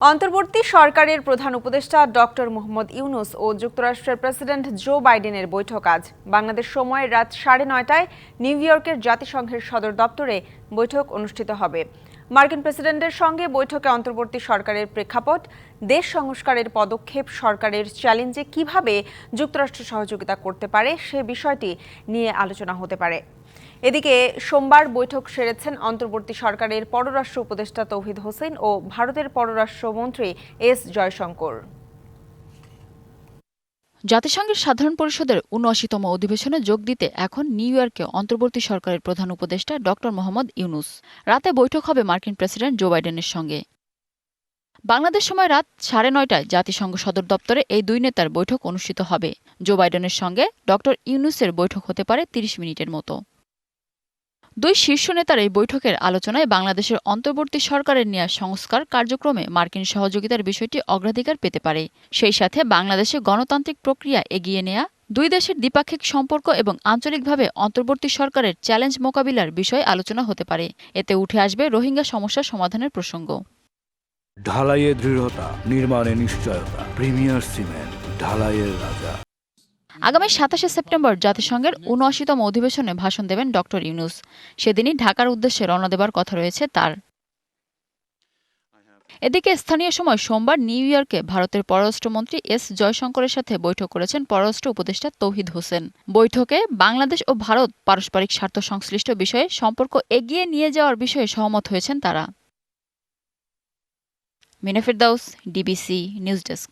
অন্তর্বর্তী সরকারের প্রধান উপদেষ্টা ডক্টর মোহাম্মদ ইউনুস ও যুক্তরাষ্ট্রের প্রেসিডেন্ট জো বাইডেনের বৈঠক আজ। বাংলাদেশ সময় রাত সাড়ে নয়টায় নিউ ইয়র্কের জাতিসংঘের সদর দপ্তরে বৈঠক অনুষ্ঠিত হবে। মার্কিন প্রেসিডেন্টের সঙ্গে বৈঠকে অন্তর্বর্তী সরকারের প্রেক্ষাপট, দেশ সংস্কারের পদক্ষেপ, সরকারের চ্যালেঞ্জে কীভাবে যুক্তরাষ্ট্র সহযোগিতা করতে পারে, সে বিষয়টি নিয়ে আলোচনা হতে পারে। এদিকে, সোমবার বৈঠক সেরেছেন অন্তর্বর্তী সরকারের পররাষ্ট্র উপদেষ্টা তৌহিদ হোসেন ও ভারতের পররাষ্ট্রমন্ত্রী এস জয়শঙ্কর। জাতিসংঘের সাধারণ পরিষদের উনআশিতম অধিবেশনে যোগ দিতে এখন নিউ ইয়র্কে অন্তর্বর্তী সরকারের প্রধান উপদেষ্টা ড. মোহাম্মদ ইউনুস। রাতে বৈঠক হবে মার্কিন প্রেসিডেন্ট জো বাইডেনের সঙ্গে। বাংলাদেশ সময় রাত সাড়ে নয়টায় জাতিসংঘ সদর দপ্তরে এই দুই নেতার বৈঠক অনুষ্ঠিত হবে। জো বাইডেনের সঙ্গে ড. ইউনুসের বৈঠক হতে পারে তিরিশ মিনিটের মতো। দুই শীর্ষ নেতার এই বৈঠকের আলোচনায় বাংলাদেশের অন্তর্বর্তী সরকারের নেওয়া সংস্কার কার্যক্রমে মার্কিন সহযোগিতার বিষয়টি অগ্রাধিকার পেতে পারে। সেই সাথে বাংলাদেশে গণতান্ত্রিক প্রক্রিয়া এগিয়ে নেয়া, দুই দেশের দ্বিপাক্ষিক সম্পর্ক এবং আঞ্চলিকভাবে অন্তর্বর্তী সরকারের চ্যালেঞ্জ মোকাবিলার বিষয়ে আলোচনা হতে পারে। এতে উঠে আসবে রোহিঙ্গা সমস্যা সমাধানের প্রসঙ্গ। ঢালাইয়ে দৃঢ়তা, নির্মাণে নিশ্চয়তা, প্রিমিয়ার সিমেন্ট, ঢালাইয়ের রাজা। আগামী সাতাশে সেপ্টেম্বর জাতিসংঘের উনআশিতম অধিবেশনে ভাষণ দেবেন ড ইউনুস। সেদিনই ঢাকার উদ্দেশ্যে রওনা দেবার কথা রয়েছে তার। এদিকে স্থানীয় সময় সোমবার নিউ ইয়র্কে ভারতের পররাষ্ট্রমন্ত্রী এস জয়শঙ্করের সাথে বৈঠক করেছেন পররাষ্ট্র উপদেষ্টা তৌহিদ হোসেন। বৈঠকে বাংলাদেশ ও ভারত পারস্পরিক স্বার্থ সংশ্লিষ্ট বিষয়ে সম্পর্ক এগিয়ে নিয়ে যাওয়ার বিষয়ে সহমত হয়েছেন তারা। Minafir Daus DBC news desk.